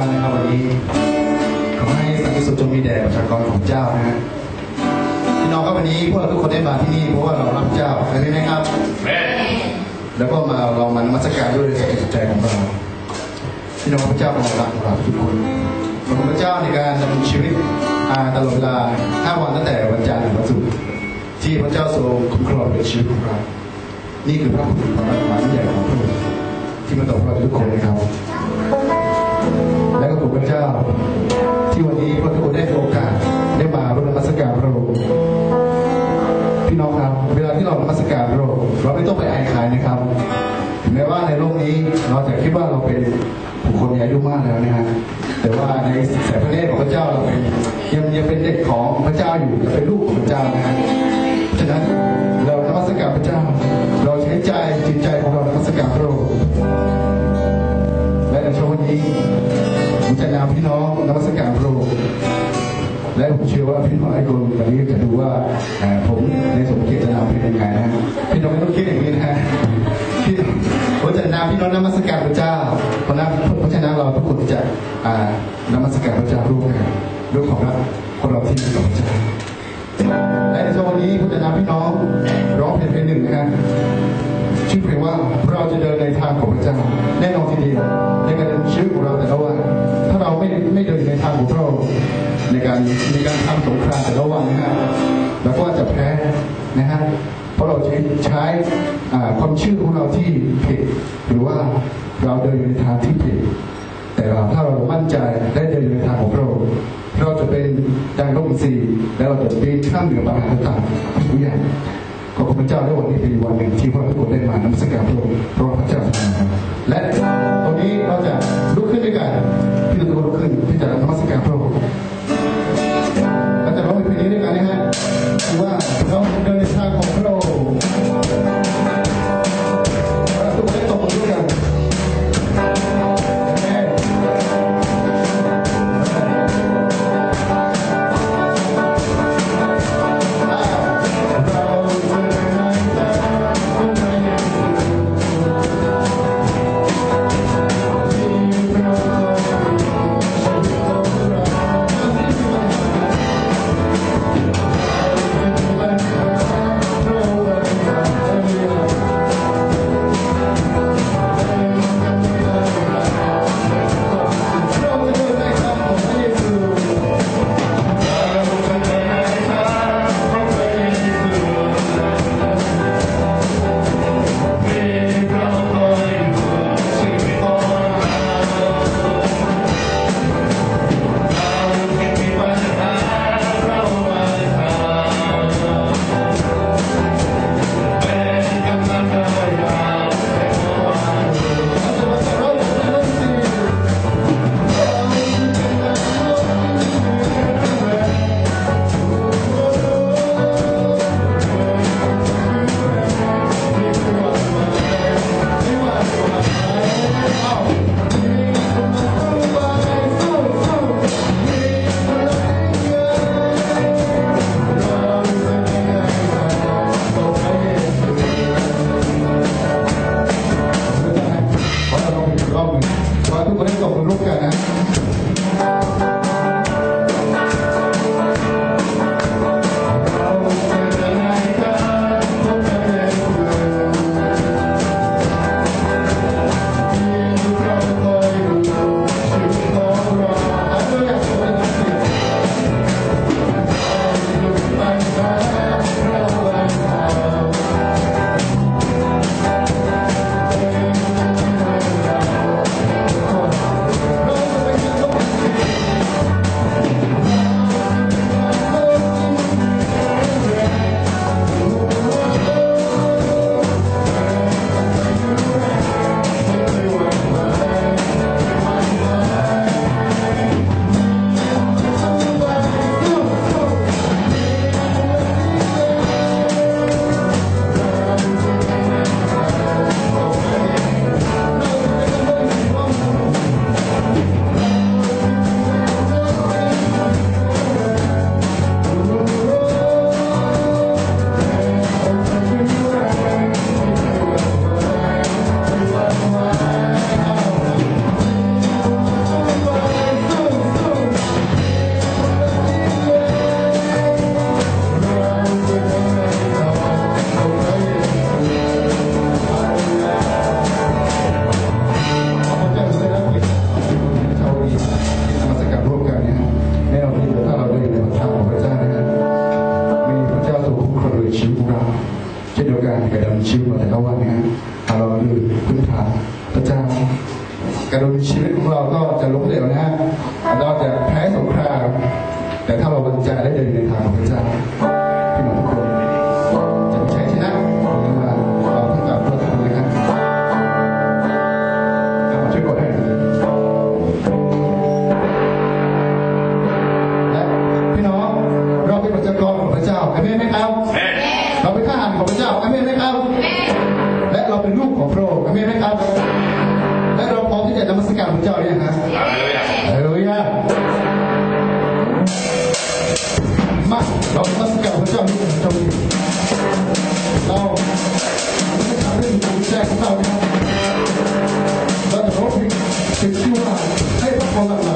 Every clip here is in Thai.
านะครับวันนี้ขอให้สันติสุขจงมีแด่ประชากรของเจ้านะฮะพี่น้องครับวันนี้พวกเราทุกคนได้มาที่นี่เพราะว่าเรารักเจ้าใช่ไหมครับ แล้วก็มาเรามานมัสการด้วยสติใจของเราพี่น้องพระเจ้าของเรารักของเราทุกคนขอบคุณพระเจ้าในการดำเนินชีวิตอ่าตลอดเวลา5วันตั้งแต่วันจันทร์ถึงวันศุกร์ที่พระเจ้าทรงคุ้มครองในชีวิตของเรา นี่คือพระคุณความรักความใหญ่ของพระองค์ที่มาต่อพวกเราทุกคนนะครับ และก็ขอบคุณพระเจ้า ที่วันนี้พราทุกคนได้โอกาสได้มาร่วมนมัสการพระองค์พี่น้องครับ เวลาที่เรานมัสการพระองค์เราไม่ต้องไปอายใครนะครับถึงแม้ว่าในโลกนี้เราจะคิดว่าเราเป็นบุคคลมีอายุมากแล้วนะฮะแต่ว่าในสายพระเนตรของพระเจ้าเราเป็นยังยังเป็นเด็กของพระเจ้าอยู่ยังเป็นลูกของพระเจ้านะฮะฉะนั้นเรานมัสการพระเจ้า เราใช้ใจจิตใจของเรานมัสการพระองค์และในช่วงวันนี้ จะนำพี่น้องนมัสการพระองค์และผมเชื่อว่าพี่น้องไอ้คนวันนี้จะดูว่าผมในสมเกียรติจะนำเป็นยังไงนะพี่น้องไม่ต้องคิดอย่างนี้นะพี่ผมจะนำพี่น้องนมัสการพระเจ้าเพราะนั้นเพราะฉะนั้นเราทุกคนจะนมัสการพระเจ้าร่วมกันด้วยของรักของเราที่มีต่อพระเจ้าและในช่วงวันนี้ผมจะนำพี่น้องร้องเพลงเพลงหนึ่งนะฮะชื่อเพลงว่าเราจะเดินในทางของพระเจ้าแน่นอนทีเดียวในการเดินชีวิตของเราแต่ละวัน ในการในการทำสงครามแต่ละวันนะฮะเราก็จะแพ้นะฮะเพราะเราใช้ใช้ความเชื่อของเราที่ผิดหรือว่าเราเดินอยู่ในทางที่ผิดแต่เราถ้าเรามั่นใจได้เดินอยู่ในทางของพระองค์เราจะเป็นดังร่มสีและเราจะปีนข้ามเหนือปัญหาต่างๆทุกอย่างขอบคุณพระเจ้าในวันนี้เป็นวันหนึ่งที่พระองค์ได้มานมัสการพระองค์พระพระเจ้าทรงมาและตอนนี้เราจะ ในการดำเนินชีวิตของแต่ก็วันนะฮะถ้าเราดูพื้นฐานพระเจ้าการดำชีวิตของเราก็จะล้มเหลวนะฮะเราจะแพ้สงครามแต่ถ้าเราบรรจัยและเดินในทางของพระเจ้า เป็นลูกของพระองค์อเมนไหมครับ และเราพร้อมที่จะนมัสการพระเจ้าหรือยังฮะฮาเลลูยามาเรานมัสการพระเจ้าด้วยกันจงเราไม่ทำเรื่องของแจกของเรานะครับเราจะร้องเพลงถึงชื่อว่าให้พระพรหลัง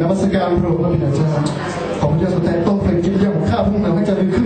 นมัสการพระองค์พระบิดาเจ้าขอบพระเจ้แสดต้องเป็นกิจยาของข้าพวกเราให้จริญขึ้น